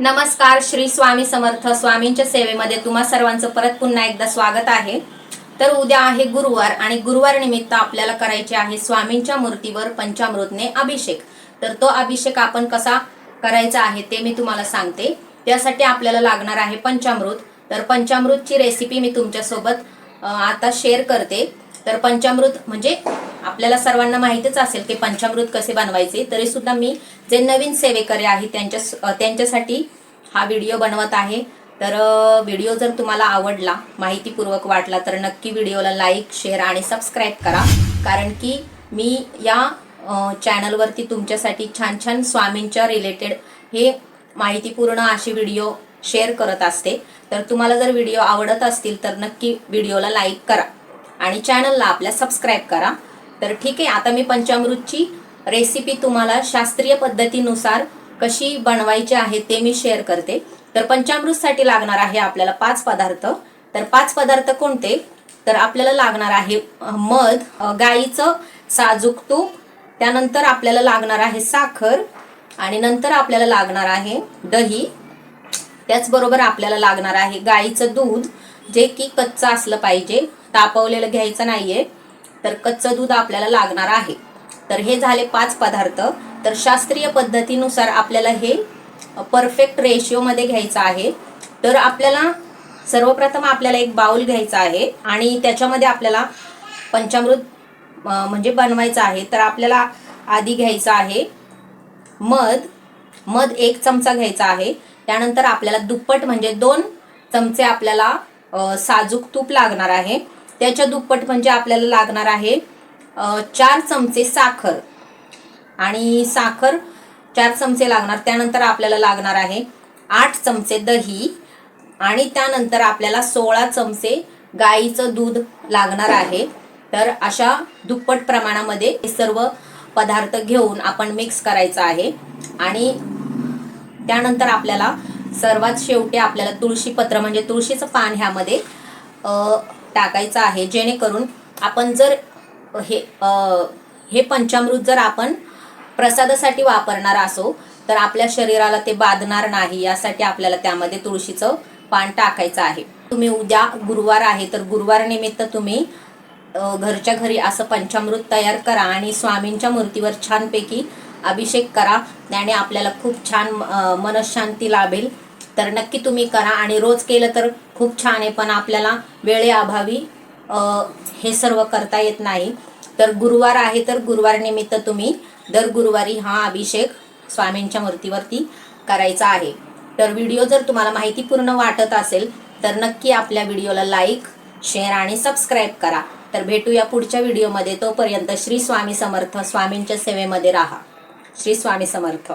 नमस्कार श्री स्वामी समर्थ स्वामींच्या सेवेमध्ये तुम्हा सर्वांचं परत पुन्हा एकदा स्वागत आहे. तर उद्या आहे गुरुवार आणि गुरुवार निमित्त आपल्याला करायचे आहे स्वामींच्या मूर्तीवर पंचामृतने अभिषेक. तर तो अभिषेक आपण कसा करायचा आहे ते मी तुम्हाला सांगते. त्यासाठी आपल्याला लागणार आहे पंचामृत. तर पंचामृतची रेसिपी मी तुमच्यासोबत आता शेअर करते. तर पंचामृत म्हणजे आपल्याला सर्वांना माहितीच असेल की पंचामृत कसे बनवायचे तरी सुद्धा मी जे नवीन सेवेकरी आहे त्यांच्या त्यांच्यासाठी हा व्हिडिओ बनवत आहे. तर व्हिडिओ जर तुम्हाला आवडला माहितीपूर्वक वाटला तर नक्की व्हिडिओला लाईक शेअर आणि सबस्क्राईब करा. कारण की मी या चॅनलवरती तुमच्यासाठी छान छान स्वामींच्या रिलेटेड हे माहितीपूर्ण अशी व्हिडिओ शेअर करत असते. तर तुम्हाला जर व्हिडिओ आवडत असतील तर नक्की व्हिडिओला लाईक करा. आणि चॅनलला आपल्या सबस्क्राईब करा. तर ठीक आहे आता मी पंचामृतची रेसिपी तुम्हाला शास्त्रीय पद्धतीनुसार कशी बनवायची आहे ते मी शेअर करते. तर पंचामृतसाठी लागणार आहे आपल्याला पाच पदार्थ. तर पाच पदार्थ कोणते? तर आपल्याला लागणार आहे मध गाईचं साजूक तूप त्यानंतर आपल्याला लागणार आहे साखर आणि नंतर आपल्याला लागणार आहे दही. त्याचबरोबर आपल्याला लागणार आहे गाईचं दूध जे की कच्चं असलं पाहिजे. तापवलेलं घ्यायचं नाहीये तर कच्चं दूध आपल्याला लागणार आहे. तर हे झाले पाच पदार्थ. तर शास्त्रीय पद्धतीनुसार आपल्याला हे परफेक्ट रेशिओमध्ये घ्यायचं आहे. तर आपल्याला सर्वप्रथम आपल्याला एक बाउल घ्यायचा आहे आणि त्याच्यामध्ये आपल्याला पंचामृत म्हणजे बनवायचं आहे. तर आपल्याला आधी घ्यायचं आहे मध. मध एक चमचा घ्यायचा आहे. त्यानंतर आपल्याला दुप्पट म्हणजे दोन चमचे आपल्याला साजूक तूप लागणार आहे. त्याच्या दुप्पट म्हणजे आपल्याला लागणार आहे चार चमचे साखर. आणि साखर चार चमचे लागणार त्यानंतर आपल्याला लागणार आहे आठ चमचे दही आणि त्यानंतर आपल्याला सोळा चमचे गाईचं दूध लागणार आहे. तर अशा दुप्पट प्रमाणामध्ये हे सर्व पदार्थ घेऊन आपण मिक्स करायचं आहे. आणि त्यानंतर आपल्याला सर्वात शेवटी आपल्याला तुळशी पत्र म्हणजे तुळशीचं पान ह्यामध्ये टाकायचं आहे. जेणेकरून आपण जर हे हे पंचामृत जर आपण प्रसादासाठी वापरणार असो तर आपल्या शरीराला ते बाधणार नाही. यासाठी आपल्याला त्यामध्ये तुळशीचं पान टाकायचं आहे. तुम्ही उद्या गुरुवार आहे तर गुरुवार निमित्त तुम्ही घरच्या घरी असं पंचामृत तयार करा आणि स्वामींच्या मूर्तीवर छानपैकी अभिषेक करा. त्याने आपल्याला खूप छान मनशांती लाभेल. तर नक्की तुम्ही करा. आणि रोज केलं तर खूप छान आहे पण आपल्याला वेळेअभावी हे सर्व करता येत नाही. तर गुरुवार आहे तर गुरुवार निमित्त तुम्ही दर गुरुवारी हा अभिषेक स्वामींच्या मूर्तीवरती करायचा आहे. तर व्हिडिओ जर तुम्हाला माहितीपूर्ण वाटत असेल तर नक्की आपल्या व्हिडिओला लाईक शेअर आणि सबस्क्राईब करा. तर भेटूया पुढच्या व्हिडिओमध्ये. तोपर्यंत श्री स्वामी समर्थ. स्वामींच्या सेवेमध्ये राहा. श्री स्वामी समर्थ.